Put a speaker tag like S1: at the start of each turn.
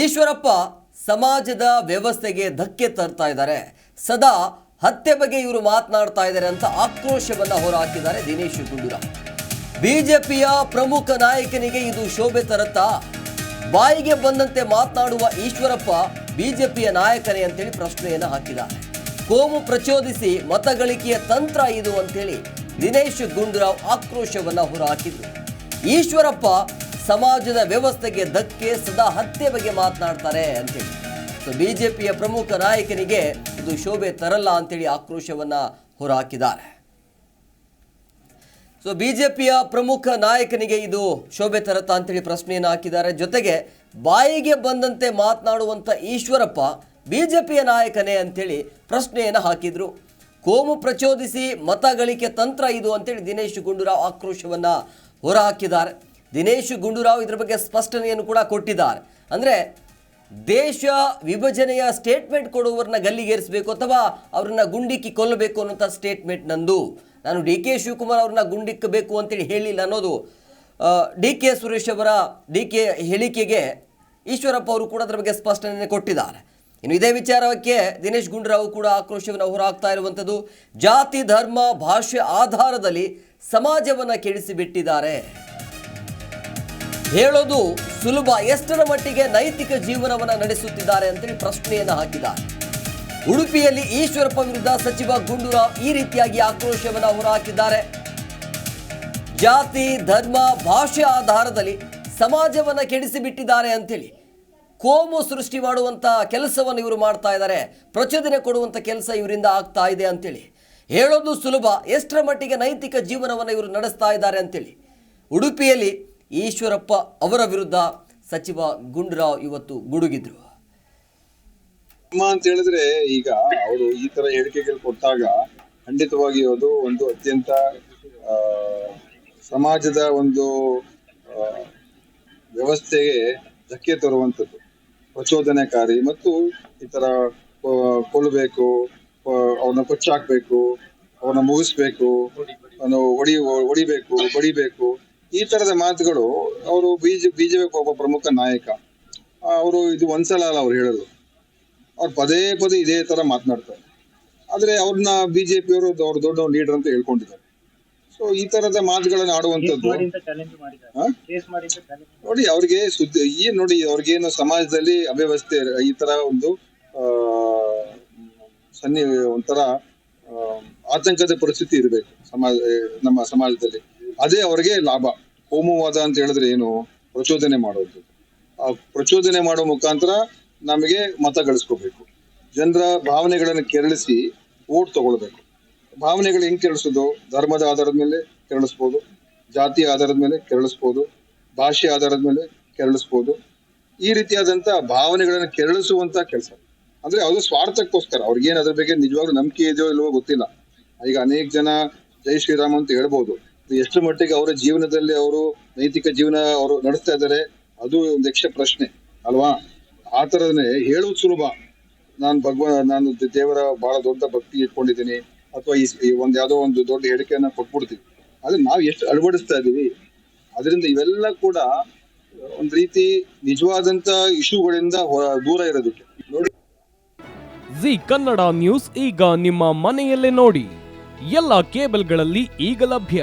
S1: ಈಶ್ವರಪ್ಪ ಸಮಾಜದ ವ್ಯವಸ್ಥೆಗೆ ಧಕ್ಕೆ ತರ್ತಾ ಇದ್ದಾರೆ. ಸದಾ ಹತ್ಯೆ ಬಗ್ಗೆ ಇವರು ಮಾತನಾಡ್ತಾ ಇದ್ದಾರೆ ಅಂತ ಆಕ್ರೋಶವನ್ನ ಹೊರಹಾಕಿದ್ದಾರೆ ದಿನೇಶ್ ಗುಂಡೂರಾವ್. ಬಿಜೆಪಿಯ ಪ್ರಮುಖ ನಾಯಕನಿಗೆ ಇದು ಶೋಭೆ ತರುತ್ತಾ? ಬಾಯಿಗೆ ಬಂದಂತೆ ಮಾತನಾಡುವ ಈಶ್ವರಪ್ಪ ಬಿಜೆಪಿಯ ನಾಯಕನೇ ಅಂತೇಳಿ ಪ್ರಶ್ನೆಯನ್ನು ಹಾಕಿದ್ದಾರೆ. ಕೋಮು ಪ್ರಚೋದಿಸಿ ಮತಗಳಿಕೆಯ ತಂತ್ರ ಇದು ಅಂತೇಳಿ ದಿನೇಶ್ ಗುಂಡೂರಾವ್ ಆಕ್ರೋಶವನ್ನ ಹೊರಹಾಕಿದ್ರು. ಈಶ್ವರಪ್ಪ ಸಮಾಜದ ವ್ಯವಸ್ಥೆಗೆ ಧಕ್ಕೆ, ಸದಾ ಹತ್ಯೆ ಬಗ್ಗೆ ಮಾತನಾಡ್ತಾರೆ ಅಂತೇಳಿ. ಸೊ ಬಿಜೆಪಿಯ ಪ್ರಮುಖ ನಾಯಕನಿಗೆ ಇದು ಶೋಭೆ ತರಲ್ಲ ಅಂತೇಳಿ ಆಕ್ರೋಶವನ್ನು ಹೊರಹಾಕಿದ್ದಾರೆ ಸೊ ಬಿಜೆಪಿಯ ಪ್ರಮುಖ ನಾಯಕನಿಗೆ ಇದು ಶೋಭೆ ತರತ್ತಾ ಅಂತೇಳಿ ಪ್ರಶ್ನೆಯನ್ನು ಹಾಕಿದ್ದಾರೆ. ಜೊತೆಗೆ ಬಾಯಿಗೆ ಬಂದಂತೆ ಮಾತನಾಡುವಂಥ ಈಶ್ವರಪ್ಪ ಬಿಜೆಪಿಯ ನಾಯಕನೇ ಅಂಥೇಳಿ ಪ್ರಶ್ನೆಯನ್ನು ಹಾಕಿದರು. ಕೋಮು ಪ್ರಚೋದಿಸಿ ಮತ ಗಳಿಕೆ ತಂತ್ರ ಇದು ಅಂತೇಳಿ ದಿನೇಶ್ ಗುಂಡೂರಾವ್ ಆಕ್ರೋಶವನ್ನು ಹೊರಹಾಕಿದ್ದಾರೆ. ದಿನೇಶ್ ಗುಂಡೂರಾವ್ ಇದರ ಬಗ್ಗೆ ಸ್ಪಷ್ಟನೆಯನ್ನು ಕೂಡ ಕೊಟ್ಟಿದ್ದಾರೆ. ಅಂದರೆ ದೇಶ ವಿಭಜನೆಯ ಸ್ಟೇಟ್ಮೆಂಟ್ ಕೊಡುವವರನ್ನ ಗಲ್ಲಿಗೇರಿಸಬೇಕು ಅಥವಾ ಅವ್ರನ್ನ ಗುಂಡಿಕ್ಕಿ ಕೊಲ್ಲಬೇಕು ಅನ್ನೋಂಥ ಸ್ಟೇಟ್ಮೆಂಟ್ ನಂದು. ನಾನು ಡಿ ಕೆ ಶಿವಕುಮಾರ್ ಅವ್ರನ್ನ ಗುಂಡಿಕ್ಕಬೇಕು ಅಂತೇಳಿ ಹೇಳಿಲ್ಲ ಅನ್ನೋದು ಡಿ ಕೆ ಸುರೇಶ್ ಅವರ, ಡಿ ಕೆ ಹೇಳಿಕೆಗೆ ಈಶ್ವರಪ್ಪ ಅವರು ಕೂಡ ಅದರ ಬಗ್ಗೆ ಸ್ಪಷ್ಟನೆ ಕೊಟ್ಟಿದ್ದಾರೆ. ಇನ್ನು ಇದೇ ವಿಚಾರಕ್ಕೆ ದಿನೇಶ್ ಗುಂಡೂರಾವ್ ಕೂಡ ಆಕ್ರೋಶವನ್ನು ಹೊರಹಾಕ್ತಾ ಇರುವಂಥದ್ದು ಜಾತಿ, ಧರ್ಮ, ಭಾಷೆ ಆಧಾರದಲ್ಲಿ ಸಮಾಜವನ್ನು ಕೆಡಿಸಿಬಿಟ್ಟಿದ್ದಾರೆ. ಹೇಳೋದು ಸುಲಭ. ಎಷ್ಟರ ಮಟ್ಟಿಗೆ ನೈತಿಕ ಜೀವನವನ್ನು ನಡೆಸುತ್ತಿದ್ದಾರೆ ಅಂತೇಳಿ ಪ್ರಶ್ನೆಯನ್ನು ಹಾಕಿದ್ದಾರೆ. ಉಡುಪಿಯಲ್ಲಿ ಈಶ್ವರಪ್ಪ ವಿರುದ್ಧ ಸಚಿವ ಗುಂಡೂರಾವ್ ಈ ರೀತಿಯಾಗಿ ಆಕ್ರೋಶವನ್ನು ಹೊರಹಾಕಿದ್ದಾರೆ. ಜಾತಿ, ಧರ್ಮ, ಭಾಷೆ ಆಧಾರದಲ್ಲಿ ಸಮಾಜವನ್ನು ಕೆಡಿಸಿಬಿಟ್ಟಿದ್ದಾರೆ ಅಂತೇಳಿ ಕೋಮು ಸೃಷ್ಟಿ ಮಾಡುವಂಥ ಕೆಲಸವನ್ನು ಇವರು ಮಾಡ್ತಾ ಇದ್ದಾರೆ. ಪ್ರಚೋದನೆ ಕೊಡುವಂಥ ಕೆಲಸ ಇವರಿಂದ ಆಗ್ತಾ ಇದೆ ಅಂತೇಳಿ ಹೇಳೋದು ಸುಲಭ. ಎಷ್ಟರ ಮಟ್ಟಿಗೆ ನೈತಿಕ ಜೀವನವನ್ನು ಇವರು ನಡೆಸ್ತಾ ಇದ್ದಾರೆ ಅಂತೇಳಿ ಉಡುಪಿಯಲ್ಲಿ ಈಶ್ವರಪ್ಪ ಅವರ ವಿರುದ್ಧ ಸಚಿವ ಗುಂಡೂರಾವ್ ಇವತ್ತು ಗುಡುಗಿದ್ರು.
S2: ಅಂತ ಹೇಳಿದ್ರೆ ಈಗ ಅವರು ಈ ತರ ಹೇಳಿಕೆಗಳು ಕೊಟ್ಟಾಗ ಖಂಡಿತವಾಗಿ ಅದು ಒಂದು ಅತ್ಯಂತ ಸಮಾಜದ ಒಂದು ವ್ಯವಸ್ಥೆಗೆ ಧಕ್ಕೆ ತರುವಂಥದ್ದು. ಪ್ರಚೋದನೆಕಾರಿ ಮತ್ತು ಈ ತರ ಕೊಲ್ಲಬೇಕು ಅವನ ಕೊಚ್ಚಾಕ್ಬೇಕು ಅವನ ಮುಗಿಸ್ಬೇಕು, ಅವನು ಹೊಡಿ, ಹೊಡಿಬೇಕು, ಬಡಿಬೇಕು. ಈ ತರದ ಮಾತುಗಳು ಅವರು ಬಿಜೆ ಬಿಜೆಪಿ ಒಬ್ಬ ಪ್ರಮುಖ ನಾಯಕ. ಅವರು ಇದು ಒಂದ್ಸಲ ಅಲ್ಲ ಅವ್ರು ಹೇಳೋದು. ಅವ್ರು ಪದೇ ಪದೇ ಇದೇ ತರ ಮಾತನಾಡ್ತಾರೆ. ಆದ್ರೆ ಅವ್ರನ್ನ ಬಿಜೆಪಿ ಅವರು ಅವ್ರ ದೊಡ್ಡ ಲೀಡರ್ ಅಂತ ಹೇಳ್ಕೊಂಡಿದ್ದಾರೆ. ಸೊ ಈ ತರದ ಮಾತುಗಳನ್ನ ಆಡುವಂತದ್ದು ನೋಡಿ ಅವ್ರಿಗೆ ಸುದ್ದಿ ಈ ನೋಡಿ ಅವ್ರಿಗೇನು ಸಮಾಜದಲ್ಲಿ ಅವ್ಯವಸ್ಥೆ ಈ ತರ ಒಂದು ಸನ್ನಿ ಒಂಥರ ಆತಂಕದ ಪರಿಸ್ಥಿತಿ ಇರಬೇಕು ಸಮಾಜ ನಮ್ಮ ಸಮಾಜದಲ್ಲಿ. ಅದೇ ಅವ್ರಿಗೆ ಲಾಭ. ಹೋಮವಾದ ಅಂತ ಹೇಳಿದ್ರೆ ಏನು? ಪ್ರಚೋದನೆ ಮಾಡೋದು. ಆ ಪ್ರಚೋದನೆ ಮಾಡೋ ಮುಖಾಂತರ ನಮಗೆ ಮತ ಗಳಿಸ್ಕೋಬೇಕು. ಜನರ ಭಾವನೆಗಳನ್ನು ಕೆರಳಿಸಿ ಓಟ್ ತಗೊಳ್ಬೇಕು. ಭಾವನೆಗಳು ಹೆಂಗ್ ಕೆರಳಿಸೋದು? ಧರ್ಮದ ಆಧಾರದ ಮೇಲೆ ಕೆರಳಿಸ್ಬೋದು, ಜಾತಿ ಆಧಾರದ ಮೇಲೆ ಕೆರಳಿಸ್ಬೋದು, ಭಾಷೆ ಆಧಾರದ ಮೇಲೆ ಕೆರಳಿಸ್ಬೋದು. ಈ ರೀತಿಯಾದಂತ ಭಾವನೆಗಳನ್ನು ಕೆರಳಿಸುವಂತ ಕೆಲಸ. ಅಂದ್ರೆ ಅದು ಸ್ವಾರ್ಥಕ್ಕೋಸ್ಕರ. ಅವ್ರಿಗೇನು ಅದ್ರ ಬಗ್ಗೆ ನಿಜವಾಗ್ಲೂ ನಂಬಿಕೆ ಇದೆಯೋ ಇಲ್ವೋ ಗೊತ್ತಿಲ್ಲ. ಈಗ ಅನೇಕ ಜನ ಜೈ ಶ್ರೀರಾಮ್ ಅಂತ ಹೇಳ್ಬೋದು. ಎಷ್ಟು ಮಟ್ಟಿಗೆ ಅವರ ಜೀವನದಲ್ಲಿ ಅವರು ನೈತಿಕ ಜೀವನ ಅವರು ನಡೆಸ್ತಾ ಇದ್ದಾರೆ, ಅದು ಒಂದು ಯಕ್ಷ ಪ್ರಶ್ನೆ, ಅಲ್ವಾ? ಆ ತರನೆ ಹೇಳುವುದು ಸುಲಭ. ನಾನು ಭಗವ, ನಾನು ದೇವರ ಬಹಳ ದೊಡ್ಡ ಭಕ್ತಿ ಇಟ್ಕೊಂಡಿದ್ದೀನಿ, ಅಥವಾ ಈ ಒಂದು ಯಾವ್ದೋ ಒಂದು ದೊಡ್ಡ ಹೇಳಿಕೆಯನ್ನ ಕೊಟ್ಬಿಡ್ತೀವಿ ಆದ್ರೆ ನಾವು ಎಷ್ಟು ಅಳವಡಿಸ್ತಾ ಇದೀವಿ ಅದರಿಂದ ಇವೆಲ್ಲ ಕೂಡ ಒಂದ್ ರೀತಿ ನಿಜವಾದಂತ ಇಶ್ಯೂಗಳಿಂದ ದೂರ ಇರೋದಕ್ಕೆ. ನೋಡಿ.
S3: ಜಿ ಕನ್ನಡ ನ್ಯೂಸ್ ಈಗ ನಿಮ್ಮ ಮನೆಯಲ್ಲೇ ನೋಡಿ. ಎಲ್ಲ ಕೇಬಲ್ಗಳಲ್ಲಿ ಈಗ ಲಭ್ಯ.